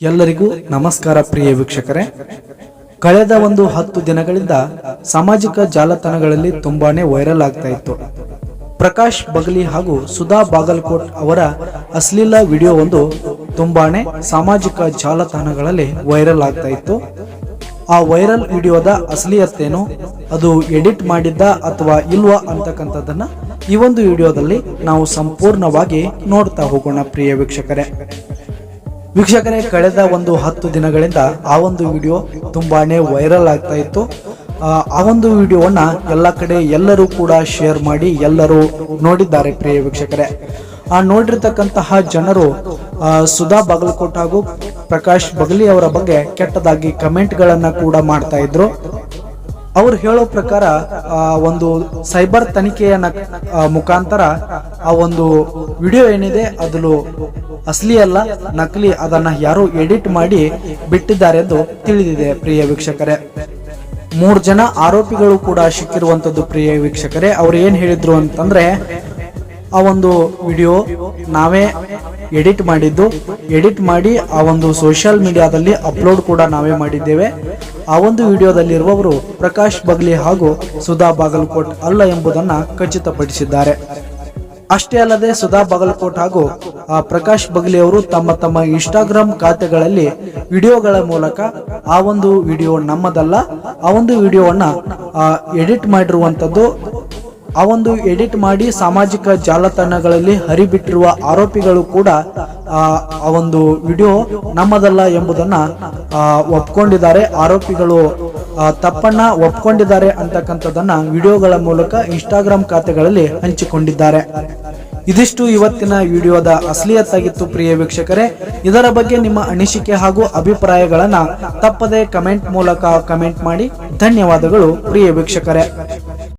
ಎಲ್ಲರಿಗೂ ನಮಸ್ಕಾರ ಪ್ರಿಯ ವೀಕ್ಷಕರೇ. ಕಳೆದ ಒಂದು ಹತ್ತು ದಿನಗಳಿಂದ ಸಾಮಾಜಿಕ ಜಾಲತಾಣಗಳಲ್ಲಿ ತುಂಬಾನೇ ವೈರಲ್ ಆಗ್ತಾ ಇತ್ತು. ಪ್ರಕಾಶ್ ಬಗಲಿ ಹಾಗೂ ಸುಧಾ ಬಾಗಲ್ಕೋಟ್ ಅವರ ಅಶ್ಲೀಲ ವಿಡಿಯೋ ಒಂದು ತುಂಬಾನೇ ಸಾಮಾಜಿಕ ಜಾಲತಾಣಗಳಲ್ಲಿ ವೈರಲ್ ಆಗ್ತಾ ಇತ್ತು. ಆ ವೈರಲ್ ವಿಡಿಯೋದ ಅಸಲಿಯತ್ತೇನು ಅದು ಎಡಿಟ್ ಮಾಡಿದ್ದ ಅಥವಾ ಇಲ್ವಾ ಅಂತಕ್ಕಂಥದ್ದನ್ನ ಈ ಒಂದು ವಿಡಿಯೋದಲ್ಲಿ ನಾವು ಸಂಪೂರ್ಣವಾಗಿ ನೋಡ್ತಾ ಹೋಗೋಣ ಪ್ರಿಯ ವೀಕ್ಷಕರೇ. ವೀಕ್ಷಕರೇ ಕಳೆದ ಒಂದು ಹತ್ತು ದಿನಗಳಿಂದ ಆ ಒಂದು ವಿಡಿಯೋ ತುಂಬಾನೇ ವೈರಲ್ ಆಗ್ತಾ ಇತ್ತು. ಆ, ಒಂದು ವಿಡಿಯೋವನ್ನ ಎಲ್ಲ ಕಡೆ ಎಲ್ಲರೂ ಕೂಡ ಶೇರ್ ಮಾಡಿ ಎಲ್ಲರೂ ನೋಡಿದ್ದಾರೆ ಪ್ರಿಯ ವೀಕ್ಷಕರೇ. ಆ ನೋಡಿರ್ತಕ್ಕಂತಹ ಜನರು ಸುಧಾ ಬಾಗಲಕೋಟ್ ಹಾಗೂ ಪ್ರಕಾಶ್ ಬಗಲಿ ಅವರ ಬಗ್ಗೆ ಕೆಟ್ಟದಾಗಿ ಕಮೆಂಟ್ಗಳನ್ನು ಕೂಡ ಮಾಡ್ತಾ ಇದ್ರು. ಅವ್ರು ಹೇಳೋ ಪ್ರಕಾರ ಒಂದು ಸೈಬರ್ ತನಿಖೆಯ ಮುಖಾಂತರ ಆ ಒಂದು ವಿಡಿಯೋ ಏನಿದೆ ಅದಲು ಅಸಲಿ ಅಲ್ಲ, ನಕಲಿ, ಅದನ್ನ ಯಾರು ಎಡಿಟ್ ಮಾಡಿ ಬಿಟ್ಟಿದ್ದಾರೆ ಎಂದು ತಿಳಿದಿದೆ ಪ್ರಿಯ ವೀಕ್ಷಕರೇ. ಮೂರು ಜನ ಆರೋಪಿಗಳು ಕೂಡ ಸಿಕ್ಕಿರುವಂತದ್ದು ಪ್ರಿಯ ವೀಕ್ಷಕರೇ. ಅವ್ರು ಏನ್ ಹೇಳಿದ್ರು ಅಂತಂದ್ರೆ ಆ ಒಂದು ವಿಡಿಯೋ ನಾವೇ ಎಡಿಟ್ ಮಾಡಿದ್ದು. ಎಡಿಟ್ ಮಾಡಿ ಆ ಒಂದು ಸೋಷಿಯಲ್ ಮೀಡಿಯಾದಲ್ಲಿ ಅಪ್ಲೋಡ್ ಕೂಡ ನಾವೇ ಮಾಡಿದ್ದೇವೆ. ಆ ಒಂದು ವಿಡಿಯೋದಲ್ಲಿರುವವರು ಪ್ರಕಾಶ್ ಬಗ್ಲಿ ಹಾಗೂ ಸುಧಾ ಬಾಗಲ್ಕೋಟ್ ಅಲ್ಲ ಎಂಬುದನ್ನ ಖಚಿತಪಡಿಸಿದ್ದಾರೆ. ಅಷ್ಟೇ ಅಲ್ಲದೆ ಸುಧಾ ಬಾಗಲ್ಕೋಟ್ ಹಾಗೂ ಆ, ಪ್ರಕಾಶ್ ಬಗ್ಲಿ ಅವರು ತಮ್ಮ ತಮ್ಮ ಇನ್ಸ್ಟಾಗ್ರಾಮ್ ಖಾತೆಗಳಲ್ಲಿ ವಿಡಿಯೋಗಳ ಮೂಲಕ ಆ ಒಂದು ವಿಡಿಯೋ ನಮ್ಮದಲ್ಲ. ಆ ಒಂದು ವಿಡಿಯೋವನ್ನ ಎಡಿಟ್ ಮಾಡಿರುವಂತದ್ದು ಆ ಒಂದು ಎಡಿಟ್ ಮಾಡಿ ಸಾಮಾಜಿಕ ಜಾಲತಾಣಗಳಲ್ಲಿ ಹರಿಬಿಟ್ಟಿರುವ ಆರೋಪಿಗಳು ಕೂಡ, ಆ ಒಂದು ವಿಡಿಯೋ ನಮ್ಮದಲ್ಲ ಎಂಬುದನ್ನ ಒಪ್ಕೊಂಡಿದ್ದಾರೆ. ಆರೋಪಿಗಳು ತಪ್ಪನ್ನ ಒಪ್ಕೊಂಡಿದ್ದಾರೆ ಅಂತಕ್ಕಂಥದ್ದನ್ನ ವಿಡಿಯೋಗಳ ಮೂಲಕ ಇನ್ಸ್ಟಾಗ್ರಾಮ್ ಖಾತೆಗಳಲ್ಲಿ ಹಂಚಿಕೊಂಡಿದ್ದಾರೆ. ಇದಿಷ್ಟು ಇವತ್ತಿನ ವಿಡಿಯೋದ ಅಸಲಿಯತ್ತಾಗಿತ್ತು ಪ್ರಿಯ ವೀಕ್ಷಕರೇ. ಇದರ ಬಗ್ಗೆ ನಿಮ್ಮ ಅನಿಸಿಕೆ ಹಾಗೂ ಅಭಿಪ್ರಾಯಗಳನ್ನ ತಪ್ಪದೆ ಕಮೆಂಟ್ ಮೂಲಕ ಕಮೆಂಟ್ ಮಾಡಿ. ಧನ್ಯವಾದಗಳು ಪ್ರಿಯ ವೀಕ್ಷಕರೇ.